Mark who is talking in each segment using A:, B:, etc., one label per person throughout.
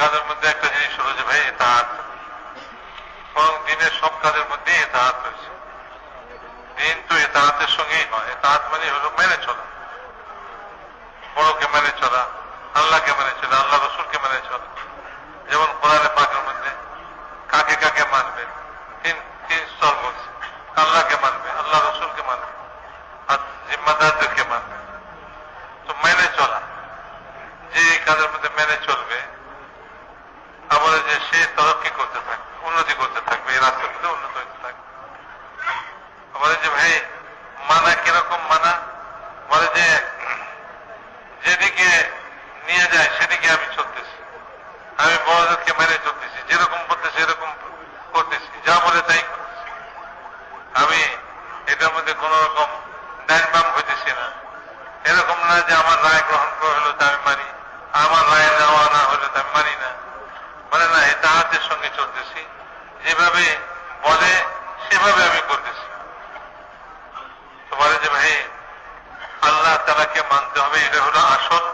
A: কাজের মধ্যে একটা জিনিস হলো যে ভাই, এটা হাত বরং দিনের সব কাজের মধ্যে এটা হাত রয়েছে দিন তো এটা হাতের সঙ্গেই হয়। এতাহাত মানে হলো মেনে চলা। বড়কে মেনে চলা, আল্লাহকে মেনে চলা, আল্লাহ রসুলকে মেনে চলা। যেমন কোরআনে পাকের মধ্যে কাকে কাকে মানবে তিন তিন স্তর বলছে আল্লাহকে মানবে আল্লাহ রসুলকে মানবে আর জিম্মাদারদেরকে মানবে তো মেনে চলা যে এই কাজের মধ্যে মেনে চলবে আবার যে সে তরক্কি করতে থাকবে উন্নতি করতে থাকবে এই রাস্তার মধ্যে উন্নত হতে থাকবে বলে যে ভাই মানা কীরকম মানা বলে যে যেদিকে নিয়ে যায় সেদিকে আমি চলতেছি আমি বড়দেরকে মেনে চলতেছি যেরকম বলতেছি এরকম করতেছি যা বলে তাই করতেছি আমি এটার মধ্যে কোন রকম ডাইন হইতেছি না। এরকম না যে আমার রায় গ্রহণ করা হলো তা আমি মানি, আমার রায় নেওয়া না হলে তা আমি মানি না। মানে না এটা হাতের সঙ্গে চলতেছি। যেভাবে বলে, সেভাবে আমি করতেছি। তো বলে যে, ভাই, আল্লাহ তালাকে মানতে হবে, এটা হলো আসল।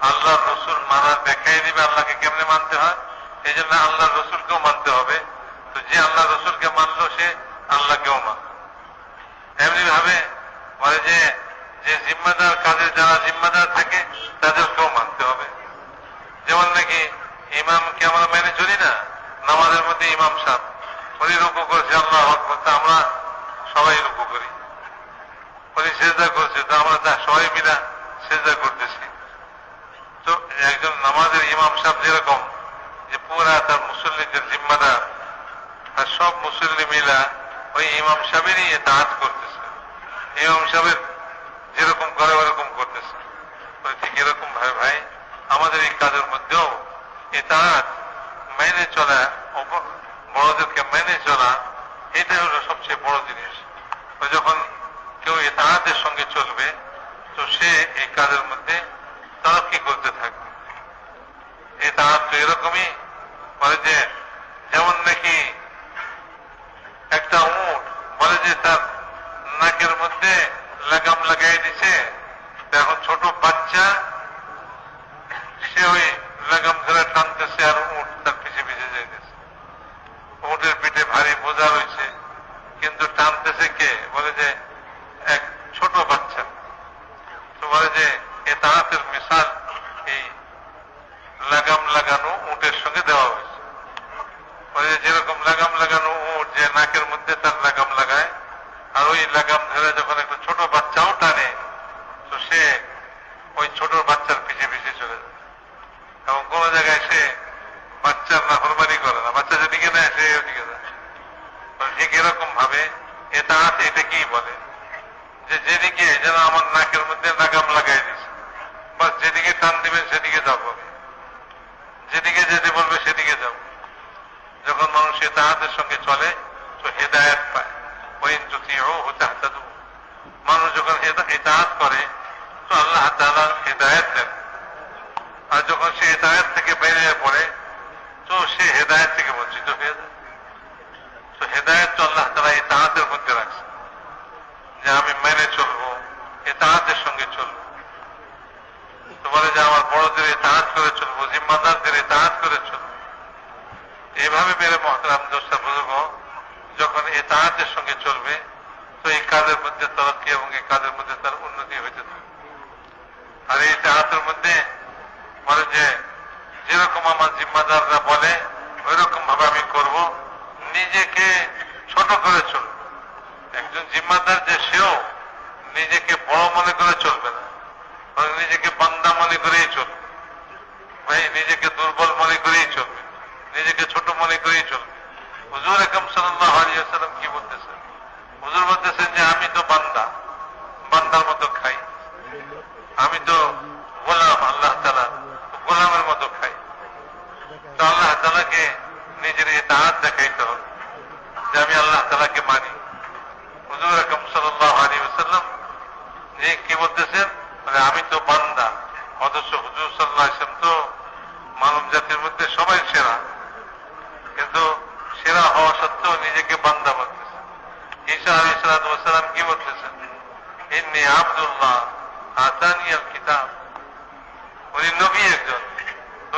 A: আল্লাহ রসুল মানার দেখাই দিবে, আল্লাহকে কেমনে মানতে হয়? এই জন্য আল্লাহ রসুলকেও মানতে হবে। তো যে আল্লাহ রসুলকে মানলো, সে আল্লাহকেও মান এমনি ভাবে বলে যে যে জিম্মাদার কাজে যারা জিম্মাদার থাকে তাদেরকেও মানতে হবে। যেমন নাকি ইমামকে আমরা মেনে চলি না? নামাজের মধ্যে ইমাম সাহেব, উনি রুকু করেছে আল্লাহ আকবর তা আমরা সবাই রুকু করি। উনি সেজদা করছে, তো আমরা তা সবাই মিলা সেজদা করতেছি। তো একজন নামাজের ইমাম সাহেব যেরকম, যে পুরা তার মুসল্লিদের জিম্মাদার, আর সব মুসল্লি মিলা ওই ইমাম সাহেবেরই দাঁত করতেছে। ইমাম সাহেবের যেরকম করে ওরকম করতেছে। ঠিক এরকম ভাই ভাই, আমাদের এই কাজের মধ্যেও এতাহাত মেনে চলা বড়দেরকে মেনে চলা, এটাই হলো সবচেয়ে বড় জিনিস। যখন কেউ এতাহাতের সঙ্গে চলবে, তো সে এই কাজের মধ্যে তরক্কি করতে থাকবে? এতাহাত তো এরকমই বলে যে, যেমন নাকি একটা উট বলে যে তার নাকের মধ্যে লাগাম লাগাই দিছে। এখন ছোট বাচ্চা সে ওই লাগাম ধরে টানতেছে আর উঠ তার পিছে পিছে যাইতেছে উটের পিঠে ভারী বোঝা রয়েছে কিন্তু টানতেছে কে বলে যে এক ছোট বাচ্চা তো বলে যে এ তাহাতের মিশাল এই লাগাম লাগানো উটের সঙ্গে দেওয়া হয়েছে বলে যে যেরকম লাগাম লাগানো উট যে নাকের মধ্যে তার লাগাম লাগায় আর ওই লাগাম ধরে যখন একটা ছোট বাচ্চাও টানে, তো সে ওই ছোট বাচ্চার পিছে পিছে চলে যায়। এবং কোন জায়গায় সে বাচ্চার নাফরমানি করে না। বাচ্চা যেদিকে নেয় সে ওদিকে ঠিক এরকম ভাবে এটা এটা কি বলে? যে যেদিকে যেন আমার নাকের মধ্যে নাগাম লাগাই দিছে, বাস যেদিকে টান দিবেন সেদিকে যাব। যেদিকে যেতে বলবে সেদিকে যাব। যখন মানুষ তাহাদের সঙ্গে চলে, তো হেদায়ত পায়। মানুষ যখন হেদায়ত করে, তো আল্লাহ হেদায়ত দেন। আর যখন সে হেদায়ত থেকে বেরিয়ে পড়ে, তো সে হেদায়ত থেকে বঞ্চিত হয়ে যায়। তো হেদায়ত তো আল্লাহ তালা এই তাহাতের মধ্যে রাখছে। যে আমি মেনে চলবো এ তাহাতের সঙ্গে চলবো। তো বলে যে আমার বড়দের তাহাত করে চলবো, জিম্মাদারদের তাহাত করে চলবো। এইভাবে মেরে মহতরাম দোষটা বুঝব যখন এ তাহাতের সঙ্গে চলবে, তো এই কাজের মধ্যে তরক্কি এবং এই কাজের মধ্যে তার উন্নতি হইতে আর এই তাহাতের মধ্যে বলে যে, যেরকম আমার জিম্মাদাররা বলে ওই রকম ভাবে আমি করব, নিজেকে ছোট করে চলব। একজন জিম্মাদার যে সেও নিজেকে বড় মনে করে চলবে না নিজেকে বান্দা মনে করেই চলবে। ভাই, নিজেকে দুর্বল মনে করেই চলবে, নিজেকে ছোট মনে করেই চলবে। হুজুর একম সাল্লাহ আলিয়াল্লাম কি বলতেছেন? হুজুর বলতেছেন যে, আমি তো বান্দা। বান্দার মতো খাই। আমি তো গোলাম, আল্লাহ তালা গোলামের মতো খাই। তো আল্লাহ তালাকে নিজের দাঁত দেখাইতে হবে যে, আমি আল্লাহ তালাকে মানি। হুজুর আকম সাল্লাহ আলী ওসাল্লাম যে কি বলতেছেন? আমি তো বান্দা। অথচ হুজুর সাল্লাহ ইসলাম তো মানব জাতির মধ্যে সবাই সেরা কিন্তু সেরা হওয়া সত্ত্বেও নিজেকে বান্দা বলতেছেন ঈসা আলী সালাম কি বলতেছেন? ইন্নি আব্দুল্লাহ আতানি আল কিতাব। উনি নবী একজন।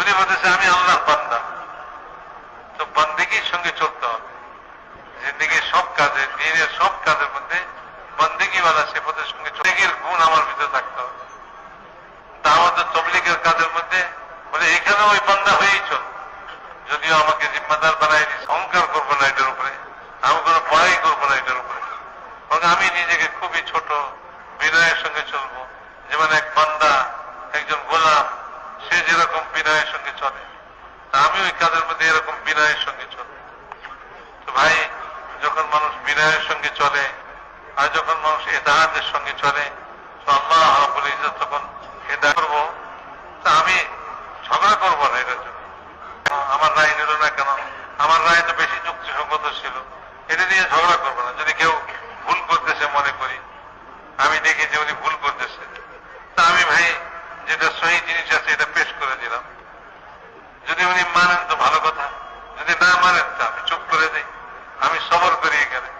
A: উনি বলতেছে, আমি আল্লাহ বান্দা। তো বান্দিগির সঙ্গে চলতে হবে। জিন্দিগির সব কাজে, দিনের সব কাজের মধ্যে বন্দিগিওয়ালা সেপদের সঙ্গে চলিগের গুণ আমার ভিতরে থাকতে হবে। দাওয়াত তবলিগের কাজের মধ্যে বলে এখানে ওই বান্দা হয়েই চল। যদিও আমাকে জিম্মাদার দিস অহংকার করব না এটার উপরে আমি কোনো ভয়ই করব না এটার উপরে বরং আমি নিজেকে খুবই ছোট বিনয়ের সঙ্গে চলবো যেমন এক বান্দা একজন গোলাম সে যেরকম বিনয়ের সঙ্গে চলে তা আমি ওই কাজের মধ্যে এরকম বিনয়ের সঙ্গে চলবো তো ভাই, যখন মানুষ বিনয়ের সঙ্গে চলে, আর যখন মানুষ এদাহাতের সঙ্গে চলে আল্লাহ তখন এদা করব, তা আমি ঝগড়া করব না এটার জন্য। আমার রায় নিল না কেন? আমার রায় তো বেশি যুক্তিসঙ্গত ছিল। এটা নিয়ে ঝগড়া করব না। যদি কেউ ভুল করতেছে মনে করি, আমি দেখি যে উনি ভুল করতেছে। তা আমি ভাই, যেটা সহি জিনিস আছে, এটা পেশ করে দিলাম। যদি উনি মানেন তো ভালো কথা যদি না মানেন তো আমি চুপ করে দিই আমি সবর করি এখানে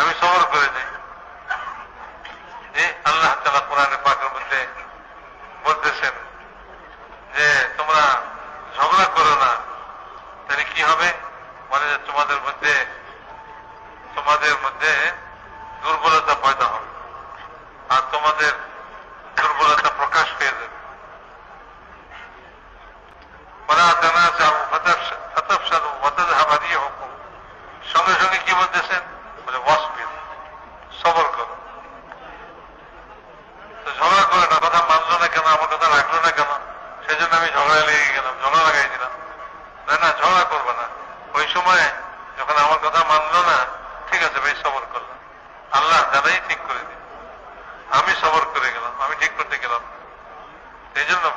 A: আমি সবর করে দিই যে আল্লাহ তালা কোরআনে পাকের মধ্যে বলতেছেন যে তোমরা ঝগড়া করো না তাহলে কি হবে মানে যে তোমাদের মধ্যে তোমাদের মধ্যে দুর্বলতা পয়দা হবে আর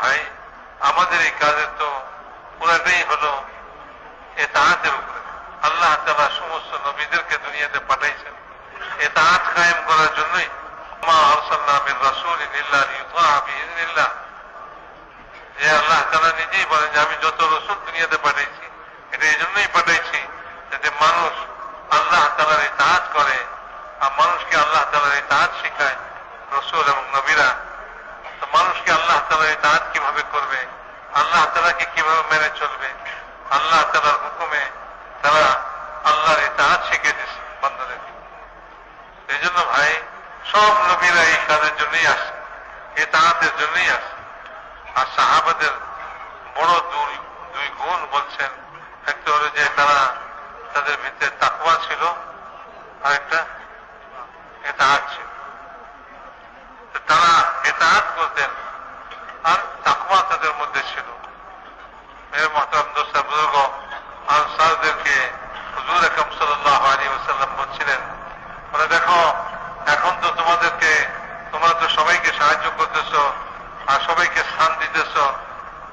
A: ভাই, আমাদের এই কাজের তো পুরাটাই হলো এ তাহাতের উপরে। আল্লাহ তালা সমস্ত নবীদেরকে দুনিয়াতে পাঠাইছেন। এ তাহাত কায়েম করার জন্যই আল্লাহ নিজেই বলেন যে, আমি যত দুনিয়াতে পাঠাইছি, এটা এই জন্যই পাঠাইছি যাতে মানুষ আল্লাহ তাআলার এই তাহাত করে আর মানুষকে আল্লাহ তাআলার এই তাহাত শেখায়, রসুল এবং নবীরা তো মানুষকে আল্লাহ তাআলার এই তাহাত কীভাবে করবে? আল্লাহ তাআলাকে কীভাবে মেনে চলবে? আল্লাহ তাআলার হুকুমে তারা আল্লাহর এই তাহাত শিখে দিচ্ছে বান্দাদেরকে এই জন্য ভাই, সব নবীরা এই কাজের জন্যই আসে। এই তাহাতের জন্যই আসে। আর সাহাবাদের বড় দুই দুই গুণ বলছেন। একটা হলো যে তারা তাদের ভিতরে তাকওয়া ছিল আর একটা তারা এতাহাত করতেন। আর তাকওয়া তাদের মধ্যে ছিল। মেরে মহতরম দোস্তা বুজুর্গ আনসারদেরকে হুজুর আকরম সাল্লাহ আলী ওসাল্লাম বলছিলেন, বলে, দেখো, এখন তো তোমাদেরকে, তোমরা তো সবাইকে সাহায্য করতেছ আর সবাইকে স্থান দিতেছ।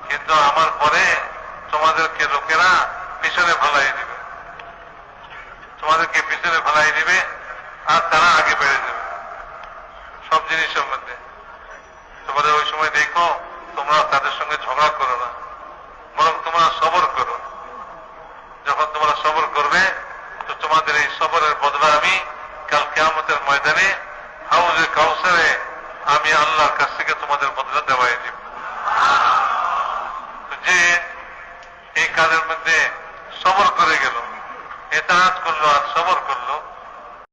A: কিন্তু আমার পরে তোমাদেরকে লোকেরা পিছনে ভালাই দিবে। তোমাদেরকে পিছনে ভালাই দিবে আর তারা আগে বেড়ে যাবে সব জিনিসের মধ্যে তোমাদের ওই সময় দেখো তোমরা তাদের সঙ্গে ঝগড়া করো না বরং তোমরা সবর করো যখন তোমরা সবর করবে তো সবরের বদলা আমি কাল কেয়ামতের ময়দানে হাউজে কাউসারে আমি আল্লাহর কাছ থেকে তোমাদের বদলা দেওয়াই দিব। যে এই কাজের মধ্যে সবর করে গেল এতাহাত করল আর সবর করল।